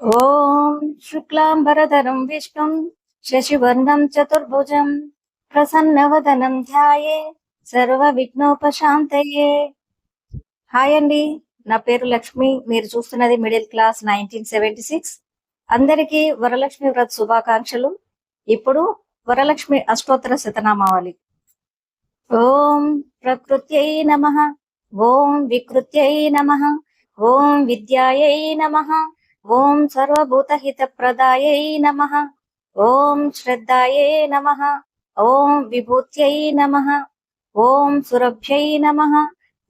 ॐ शुक्लाम्बरधरं विष्णुं शशिवर्णं चतुर्भुजं ప్రసన్నవదనం ధ్యాయే సర్వ విఘ్నోపశాంతయే హాయ్ అండి నా పేరు లక్ష్మి మీరు చూస్తున్నది middle class nineteen seventy six అందరికీ వరలక్ష్మి వ్రత శుభాకాంక్షలు ఇప్పుడు వరలక్ష్మి అష్టోత్తర శతనామావళి ఓం ప్రకృత్యై నమ ఓం వికృత్యై నమ ఓం విద్యాయై నమ ఓం సర్వభూతహితప్రదాయై నమ ఓం శ్రద్ధాయే నమ ఓం విభూత్యై నమ ఓం సురభ్యై నమ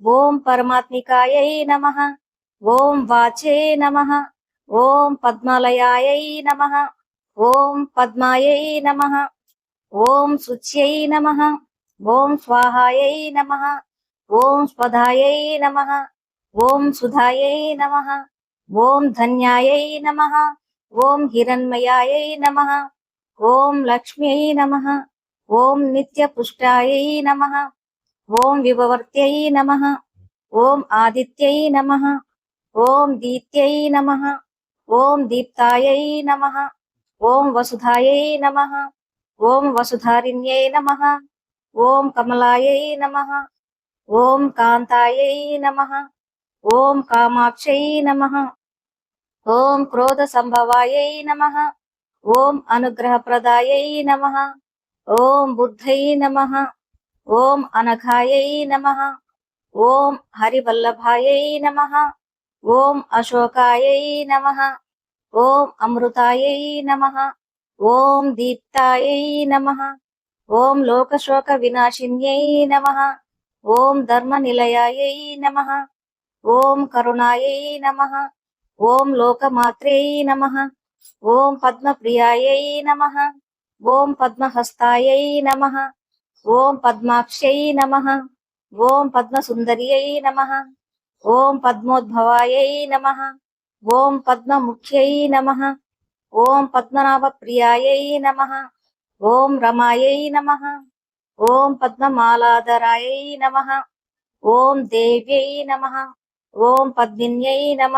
ఓం పరమాత్మికాయై నమ ఓం వాచే నమ ఓం పద్మాలయాయై నమ ఓం పద్మాయై నమ ఓం శుచ్యై నమ ఓం స్వాహాయై నమ ఓం స్వధాయై నమ ఓం సుధాయై నమ ఓం ధన్యాయై నమ ఓం హిరణ్మయాయై నమ ఓం లక్ష్మ్యై నమ ఓం నిత్యపుష్టాయై నమ ఓం విభవర్త్యై నమ ఓం ఆదిత్యై నమ ఓం దీత్యై నమ ఓం దీప్తాయై నమ ఓం వసుధాయై నమ ఓం వసుధారిణ్యై నమ ఓం కమలాయై నమ ఓం కాంతాయై నమ ఓం కామాక్షై నమ ఓం క్రోధ సంభవాయై నమ ఓం అనుగ్రహ అనుగ్రహప్రదాయై నమ ఓం బుద్ధై నమ ఓం అనఘాయై నమ ఓం హరివల్లభాయై నమ ఓం అశోకాయై నమ ఓం అమృతాయై నమ ఓం దీప్తాయై నమ ఓం లోకశోక వినాశిన్యై నమ ఓం ధర్మ నిలయాయై నమ ఓం కరుణాయై నమ ఓం లోకమాత్ర్యై నమ ఓం పద్మప్రియాయై నమ ఓం పద్మహస్తాయై నమ ఓం పద్మాక్షై నమ ఓం పద్మసుందర్యై నమ ఓం పద్మోద్భవాయై నమ ఓం పద్మముఖ్యై నమ ఓం పద్మనాభప్రియాయై నమ ఓం రమాయై నమ ఓం పద్మమాలాధరాయై నమ ఓం దేవ్యై నమ ఓం పద్మిన్యై నమ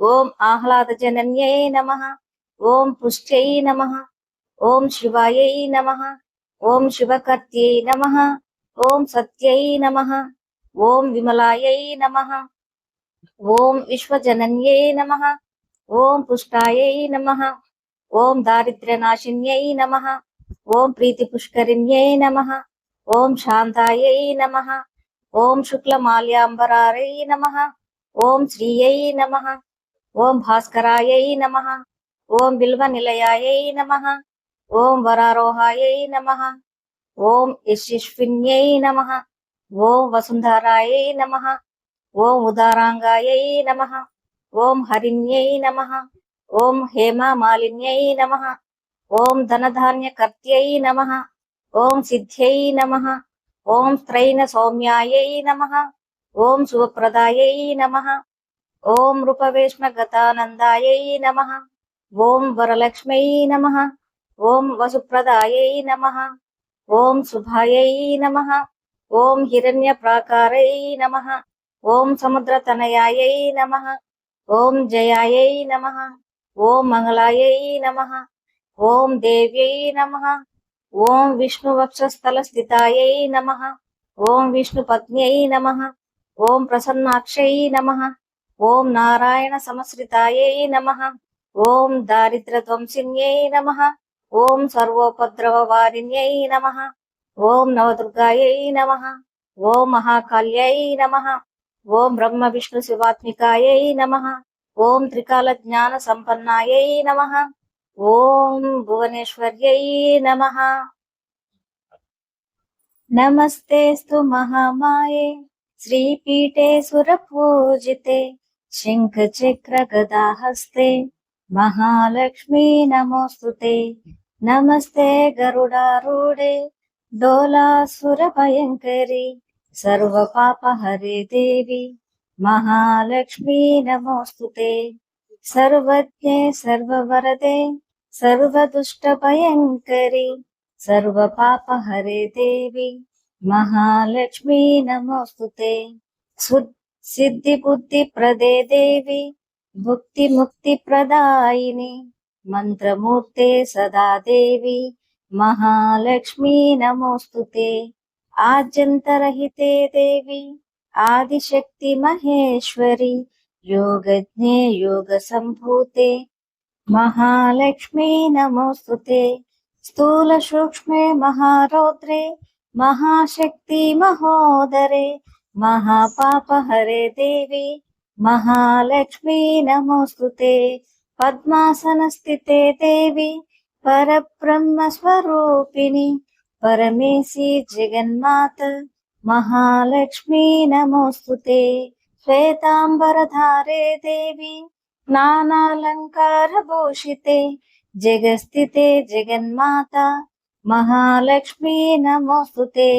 ఓం ఆహ్లాదజనన్యై నమ ఓం పుష్ట్యై నమ ఓం శివాయై నమ ఓం శివకర్త్యై నమ ఓం సత్యై నమ ఓం విమలాయై నమ ఓం విశ్వజనన్యై నమ ఓం పుష్టాయై నమ ఓం దారిద్ర్యనాశిన్యై నమ ఓం ప్రీతిపుష్కరిణ్యై నమ ఓం శాంతాయై నమ ఓం శుక్లమాల్యాంబరారై నమ ఓం శ్రీయై నమ ఓం భాస్కరాయై నమ ఓం బిల్వ బిల్వనిలయాయై నమ ఓం వరారోహాయై నమ ఓం యశస్విన్యై నమ ఓం వసుంధరాయై నమ ఓం ఉదారాంగాయై నమ ఓం హరిణ్యై నమ ఓం హేమమాలిన్యై నమ ఓం ధనధాన్యకర్త్యై నమ ఓం సిద్ధ్యై నమ ఓం స్త్రైన సౌమ్యాయై నమ ఓం శుభప్రదాయై నమ ఓం నృపవేష్మగతానందాయై నమ ఓం వరలక్ష్మై నమ ఓం వసుప్రదాయై నమ ఓం శుభాయై నమ ఓం హిరణ్య ప్రాకారై నమ ఓం సముద్రతనయాయై నమ ఓం జయాయై నమ ఓం మంగళాయై నమ ఓం దేవ్యై నమ ఓం విష్ణువక్షస్థల స్థితాయై నమ ఓం విష్ణుపత్న్యై నమ ఓం ప్రసన్నాక్షై నమ ఓం నారాయణ సమశ్రితాయై నమ. ఓం దారిద్ర ధ్వంసిన్యై నమ. ఓం సర్వోపద్రవ వారిణ్యై నమ. ఓం నవదుర్గాయై నమ. ఓం మహాకాళ్యై నమ. ఓం బ్రహ్మ విష్ణు శివాత్మికాయై నమ. ఓం త్రికాల జ్ఞాన సంపన్నాయై నమ. ఓం భువనేశ్వర్యై నమ. నమస్తేస్తు మహామాయే. శ్రీపీఠే సురపూజితే. शङ्खचक्रगदाहस्ते महालक्ष्मी नमोऽस्तु सुर नमस्ते गरुडारूढे। पाप हरे देवी महालक्ष्मी नमोस्तुते। सर्वज्ञ, सर्ववरदे। सर्व दुष्ट भयंकरी सर्व पाप हरे देवी महालक्ष्मी नमोस्तुते। नमोऽस्तुते सिद्धिबुद्धिप्रदे देवी, भुक्तिमुक्तिप्रदायिनि मन्त्रमूर्ते सदा देवी महालक्ष्मी नमोस्तुते आद्यन्तरहिते देवी, आदिशक्ति महेश्वरि, योगज्ञे योगसम्भूते, महालक्ष्मी नमोऽस्तु स्थूलसूक्ष्मे महारौद्रे, महाशक्ति महोदरे మహాపాప హరే దేవి మహాలక్ష్మీ నమోస్తుతే పద్మాసన స్థితే దేవి పరబ్రహ్మ స్వరూపిణి పరమేశి జగన్మాత మహాలక్ష్మీ నమోస్తుతే శ్వేతాంబరధారే దేవి నానాలంకారభూషితే జగస్థితే జగన్మాత మహాలక్ష్మీ నమోస్తుతే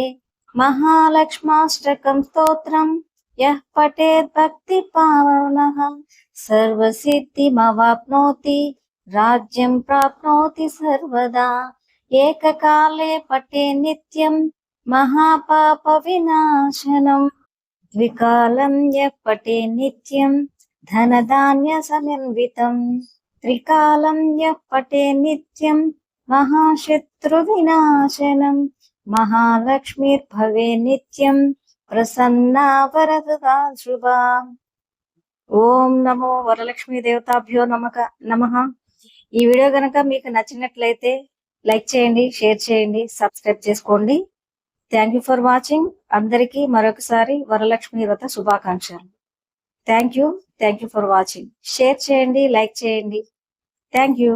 महालक्ष्माष्टकं स्तोत्रम् यः पठेत् भक्तिपावनः सर्वसिद्धिमवाप्नोति राज्यं प्राप्नोति सर्वदा एककाले पठे नित्यं महापापविनाशनम् द्विकालं यः पठे नित्यं धनधान्यसमन्वितम् त्रिकालं यः पठे नित्यं महाशत्रुविनाशनम् महालक्ष्मीर्भवे नित्यं ప్రసన్నా వరదా శుభా ఓం నమో వరలక్ష్మి దేవతాభ్యో నమక నమ ఈ వీడియో గనక మీకు నచ్చినట్లయితే లైక్ చేయండి షేర్ చేయండి సబ్స్క్రైబ్ చేసుకోండి థ్యాంక్ యూ ఫర్ వాచింగ్ అందరికీ మరొకసారి వరలక్ష్మి వ్రత శుభాకాంక్షలు thank you thank you for watching share చేయండి లైక్ చేయండి థ్యాంక్ యూ